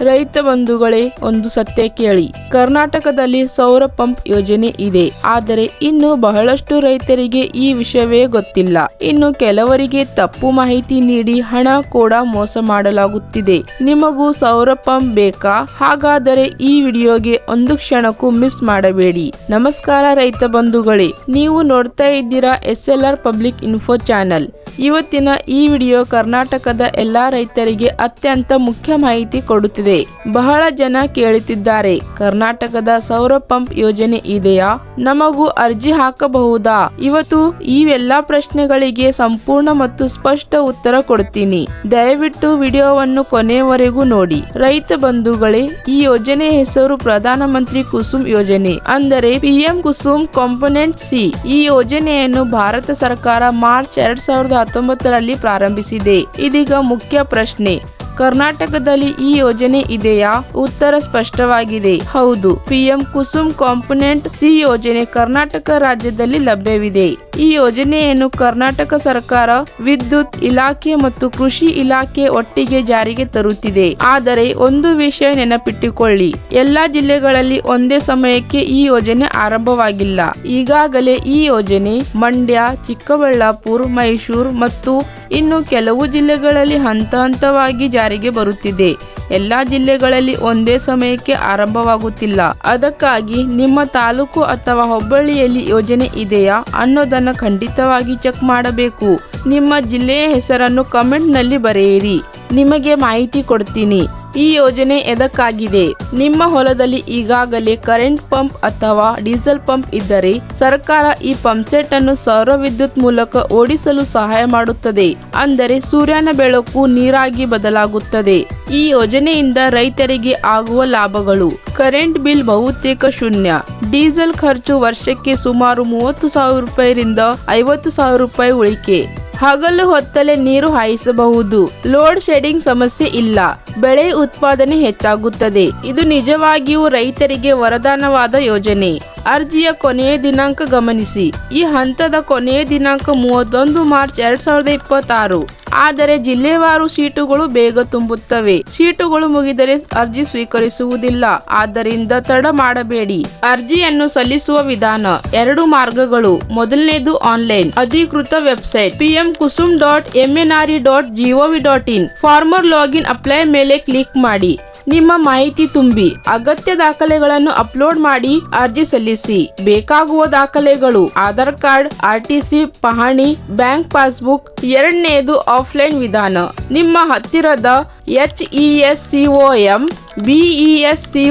ರೈತ ಬಂಧುಗಳೇ, ಒಂದು ಸತ್ಯ ಕೇಳಿ. ಕರ್ನಾಟಕದಲ್ಲಿ ಸೌರ ಪಂಪ್ ಯೋಜನೆ ಇದೆ. ಆದರೆ ಇನ್ನು ಬಹಳಷ್ಟು ರೈತರಿಗೆ ಈ ವಿಷಯವೇ ಗೊತ್ತಿಲ್ಲ. ಇನ್ನು ಕೆಲವರಿಗೆ ತಪ್ಪು ಮಾಹಿತಿ ನೀಡಿ ಹಣ ಕೂಡ ಮೋಸ ಮಾಡಲಾಗುತ್ತಿದೆ. ನಿಮಗೂ ಸೌರ ಪಂಪ್ ಬೇಕಾ? ಹಾಗಾದರೆ ಈ ವಿಡಿಯೋಗೆ ಒಂದು ಕ್ಷಣಕ್ಕೂ ಮಿಸ್ ಮಾಡಬೇಡಿ. ನಮಸ್ಕಾರ ರೈತ ಬಂಧುಗಳೇ. ನೀವು ನೋಡ್ತಾ ಇದ್ದೀರಾ S L R public info channel. ಇವತ್ತಿನ ಈ ವಿಡಿಯೋ ಕರ್ನಾಟಕದ ಎಲ್ಲಾ ರೈತರಿಗೆ ಅತ್ಯಂತ ಮುಖ್ಯ ಮಾಹಿತಿ ಕೊಡುತ್ತಿದೆ. ಬಹಳ ಜನ ಕೇಳುತ್ತಿದ್ದಾರೆ. ಕರ್ನಾಟಕದ ಸೌರ ಪಂಪ್ ಯೋಜನೆ ಇದೆಯಾ? ನಮಗೂ ಅರ್ಜಿ ಹಾಕಬಹುದಾ? ಇವತ್ತು ಇವೆಲ್ಲಾ ಪ್ರಶ್ನೆಗಳಿಗೆ ಸಂಪೂರ್ಣ ಮತ್ತು ಸ್ಪಷ್ಟ ಉತ್ತರ ಕೊಡ್ತೀನಿ. ದಯವಿಟ್ಟು ವಿಡಿಯೋವನ್ನು ಕೊನೆಯವರೆಗೂ ನೋಡಿ. ರೈತ ಬಂಧುಗಳೇ, ಈ ಯೋಜನೆ ಹೆಸರು ಪ್ರಧಾನಮಂತ್ರಿ ಕುಸುಮ್ ಯೋಜನೆ. ಅಂದರೆ ಪಿಎಂ ಕುಸುಮ್ ಕಾಂಪೊನೆಂಟ್ ಸಿ. ಈ ಯೋಜನೆಯನ್ನು ಭಾರತ ಸರ್ಕಾರ ಮಾರ್ಚ್ ಎರಡ್ ಸಾವಿರದ ಹತ್ತೊಂಬತ್ತರಲ್ಲಿ ಪ್ರಾರಂಭಿಸಿದೆ. ಇದೀಗ ಮುಖ್ಯ ಪ್ರಶ್ನೆ. ಕರ್ನಾಟಕದಲ್ಲಿ ಈ ಯೋಜನೆ ಇದೆಯಾ? ಉತ್ತರ ಸ್ಪಷ್ಟವಾಗಿದೆ. ಹೌದು, ಪಿಎಂ ಕುಸುಮ್ ಕಾಂಪೊನೆಂಟ್ ಸಿ ಯೋಜನೆ ಕರ್ನಾಟಕ ರಾಜ್ಯದಲ್ಲಿ ಲಭ್ಯವಿದೆ. ಈ ಯೋಜನೆಯನ್ನು ಕರ್ನಾಟಕ ಸರ್ಕಾರ ವಿದ್ಯುತ್ ಇಲಾಖೆ ಮತ್ತು ಕೃಷಿ ಇಲಾಖೆ ಒಟ್ಟಿಗೆ ಜಾರಿಗೆ ತರುತ್ತಿದೆ. ಆದರೆ ಒಂದು ವಿಷಯ ನೆನಪಿಟ್ಟುಕೊಳ್ಳಿ, ಎಲ್ಲಾ ಜಿಲ್ಲೆಗಳಲ್ಲಿ ಒಂದೇ ಸಮಯಕ್ಕೆ ಈ ಯೋಜನೆ ಆರಂಭವಾಗಿಲ್ಲ. ಈಗಾಗಲೇ ಈ ಯೋಜನೆ ಮಂಡ್ಯ, ಚಿಕ್ಕಬಳ್ಳಾಪುರ, ಮೈಸೂರು ಮತ್ತು ಇನ್ನು ಕೆಲವು ಜಿಲ್ಲೆಗಳಲ್ಲಿ ಹಂತ ಹಂತವಾಗಿ ಜಾರಿಗೆ ಬರುತ್ತಿದೆ. ಎಲ್ಲ ಜಿಲ್ಲೆಗಳಲ್ಲಿ ಒಂದೇ ಸಮಯಕ್ಕೆ ಆರಂಭವಾಗುತ್ತಿಲ್ಲ. ಅದಕ್ಕಾಗಿ ನಿಮ್ಮ ತಾಲೂಕು ಅಥವಾ ಹೋಬಳಿಯಲ್ಲಿ ಯೋಜನೆ ಇದೆಯಾ ಅನ್ನೋದನ್ನು ಖಂಡಿತವಾಗಿ ಚೆಕ್ ಮಾಡಬೇಕು. ನಿಮ್ಮ ಜಿಲ್ಲೆಯ ಹೆಸರನ್ನು ಕಮೆಂಟ್ನಲ್ಲಿ ಬರೆಯಿರಿ. ನಿಮಗೆ ಮಾಹಿತಿ ಕೊಡ್ತೀನಿ. ಈ ಯೋಜನೆ ಎದಕ್ಕಾಗಿದೆ? ನಿಮ್ಮ ಹೊಲದಲ್ಲಿ ಈಗಾಗಲೇ ಕರೆಂಟ್ ಪಂಪ್ ಅಥವಾ ಡೀಸೆಲ್ ಪಂಪ್ ಇದ್ದರೆ ಸರ್ಕಾರ ಈ ಪಂಪ್ ಸೆಟ್ ಅನ್ನು ಸೌರ ವಿದ್ಯುತ್ ಮೂಲಕ ಓಡಿಸಲು ಸಹಾಯ ಮಾಡುತ್ತದೆ. ಅಂದರೆ ಸೂರ್ಯನ ಬೆಳಕು ನೀರಾಗಿ ಬದಲಾಗುತ್ತದೆ. ಈ ಯೋಜನೆಯಿಂದ ರೈತರಿಗೆ ಆಗುವ ಲಾಭಗಳು. ಕರೆಂಟ್ ಬಿಲ್ ಬಹುತೇಕ ಶೂನ್ಯ. ಡೀಸೆಲ್ ಖರ್ಚು ವರ್ಷಕ್ಕೆ ಸುಮಾರು ಮೂವತ್ತು ಸಾವಿರ ರೂಪಾಯಿರಿಂದ ಐವತ್ತು ಸಾವಿರ ರೂಪಾಯಿ ಉಳಿಕೆ. ಹಗಲು ಹೊತ್ತಲೇ ನೀರು ಹಾಯಿಸಬಹುದು. ಲೋಡ್ ಶೆಡಿಂಗ್ ಸಮಸ್ಯೆ ಇಲ್ಲ. ಬೆಳೆ ಉತ್ಪಾದನೆ ಹೆಚ್ಚಾಗುತ್ತದೆ. ಇದು ನಿಜವಾಗಿಯೂ ರೈತರಿಗೆ ವರದಾನವಾದ ಯೋಜನೆ. ಅರ್ಜಿಯ ಕೊನೆಯ ದಿನಾಂಕ ಗಮನಿಸಿ. ಈ ಹಂತದ ಕೊನೆಯ ದಿನಾಂಕ ಮೂವತ್ತೊಂದು ಮಾರ್ಚ್ ಎರಡ್ ಸಾವಿರದ ಇಪ್ಪತ್ತಾರು. ಆದರೆ ಜಿಲ್ಲೆವಾರು ಸೀಟುಗಳು ಬೇಗ ತುಂಬುತ್ತವೆ. ಸೀಟುಗಳು ಮುಗಿದರೆ ಅರ್ಜಿ ಸ್ವೀಕರಿಸುವುದಿಲ್ಲ. ಆದ್ದರಿಂದ ತಡ ಮಾಡಬೇಡಿ. ಅರ್ಜಿಯನ್ನು ಸಲ್ಲಿಸುವ ವಿಧಾನ ಎರಡು ಮಾರ್ಗಗಳು. ಮೊದಲನೇದು ಆನ್ಲೈನ್. ಅಧಿಕೃತ website. PM Kusum dot MNRE dot GOV dot in. Farmer login apply ಮೇಲೆ ಕ್ಲಿಕ್ ಮಾಡಿ. ನಿಮ್ಮ ಮಾಹಿತಿ ತುಂಬಿ ಅಗತ್ಯ ದಾಖಲೆಗಳನ್ನು ಅಪ್ಲೋಡ್ ಮಾಡಿ ಅರ್ಜಿ ಸಲ್ಲಿಸಿ. ಬೇಕಾಗುವ ದಾಖಲೆಗಳು, ಆಧಾರ್ ಕಾರ್ಡ್ ಆರ್ಟಿಸಿ ಪಹಣಿ, ಬ್ಯಾಂಕ್ ಪಾಸ್ಬುಕ್, ಎರಡನೇದು ಆಫ್ಲೈನ್ ವಿಧಾನ. ನಿಮ್ಮ ಹತ್ತಿರದ H E S C O M BESCOM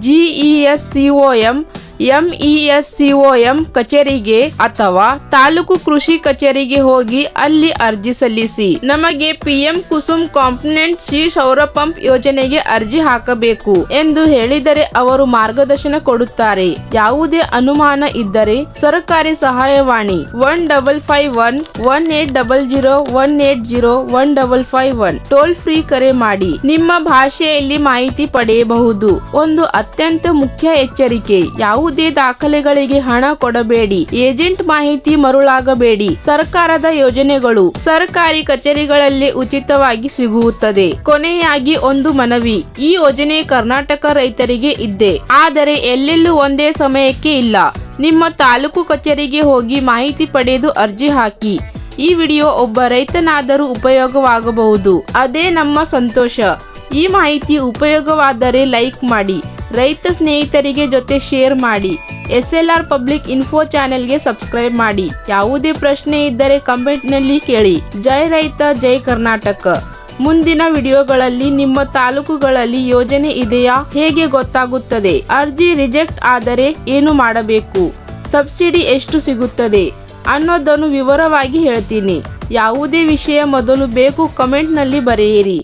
GESCOM MESCOM ಕಚೇರಿಗೆ ಅಥವಾ ತಾಲೂಕು ಕೃಷಿ ಕಚೇರಿಗೆ ಹೋಗಿ ಅಲ್ಲಿ ಅರ್ಜಿ ಸಲ್ಲಿಸಿ. ನಮಗೆ ಪಿಎಂ ಕುಸುಮ್ ಕಾಂಪೊನೆಂಟ್ ಸಿ ಸೌರ ಪಂಪ್ ಯೋಜನೆಗೆ ಅರ್ಜಿ ಹಾಕಬೇಕು ಎಂದು ಹೇಳಿದರೆ ಅವರು ಮಾರ್ಗದರ್ಶನ ಕೊಡುತ್ತಾರೆ. ಯಾವುದೇ ಅನುಮಾನ ಇದ್ದರೆ ಸರ್ಕಾರಿ ಸಹಾಯವಾಣಿ one double five one one eight double zero one eight zero one double five one. Toll free ಕರೆ ಮಾಡಿ. ನಿಮ್ಮ ಭಾಷೆಯಲ್ಲಿ ಮಾಹಿತಿ ಪಡೆಯಬಹುದು. ಒಂದು ಅತ್ಯಂತ ಮುಖ್ಯ ಎಚ್ಚರಿಕೆ. ಯಾವುದೇ ದಾಖಲೆಗಳಿಗೆ ಹಣ ಕೊಡಬೇಡಿ. ಏಜೆಂಟ್ ಮಾಹಿತಿ ಮರುಳಾಗಬೇಡಿ. ಸರ್ಕಾರದ ಯೋಜನೆಗಳು ಸರ್ಕಾರಿ ಕಚೇರಿಗಳಲ್ಲಿ ಉಚಿತವಾಗಿ ಸಿಗುತ್ತದೆ. ಕೊನೆಯಾಗಿ ಒಂದು ಮನವಿ. ಈ ಯೋಜನೆ ಕರ್ನಾಟಕ ರೈತರಿಗೆ ಇದ್ದೆ. ಆದರೆ ಎಲ್ಲೆಲ್ಲೂ ಒಂದೇ ಸಮಯಕ್ಕೆ ಇಲ್ಲ. ನಿಮ್ಮ ತಾಲೂಕು ಕಚೇರಿಗೆ ಹೋಗಿ ಮಾಹಿತಿ ಪಡೆದು ಅರ್ಜಿ ಹಾಕಿ. ಈ ವಿಡಿಯೋ ಒಬ್ಬ ರೈತನಾದರೂ ಉಪಯೋಗವಾಗಬಹುದು. ಅದೇ ನಮ್ಮ ಸಂತೋಷ. ಈ ಮಾಹಿತಿ ಉಪಯೋಗವಾದರೆ ಲೈಕ್ ಮಾಡಿ. ರೈತ ಸ್ನೇಹಿತರಿಗೆ ಜೊತೆ ಶೇರ್ ಮಾಡಿ. S L R public info ಚಾನೆಲ್ಗೆ ಸಬ್ಸ್ಕ್ರೈಬ್ ಮಾಡಿ. ಯಾವುದೇ ಪ್ರಶ್ನೆ ಇದ್ದರೆ ಕಮೆಂಟ್ನಲ್ಲಿ ಕೇಳಿ. ಜೈ ರೈತ, ಜೈ ಕರ್ನಾಟಕ. ಮುಂದಿನ ವಿಡಿಯೋಗಳಲ್ಲಿ ನಿಮ್ಮ ತಾಲೂಕುಗಳಲ್ಲಿ ಯೋಜನೆ ಇದೆಯಾ? ಹೇಗೆ ಗೊತ್ತಾಗುತ್ತದೆ? ಅರ್ಜಿ ರಿಜೆಕ್ಟ್ ಆದರೆ ಏನು ಮಾಡಬೇಕು? ಸಬ್ಸಿಡಿ ಎಷ್ಟು ಸಿಗುತ್ತದೆ? ಅನ್ನೋದನ್ನು ವಿವರವಾಗಿ ಹೇಳ್ತೀನಿ. ಯಾವುದೇ ವಿಷಯ ಮೊದಲು ಬೇಕು ಕಮೆಂಟ್ನಲ್ಲಿ ಬರೆಯಿರಿ.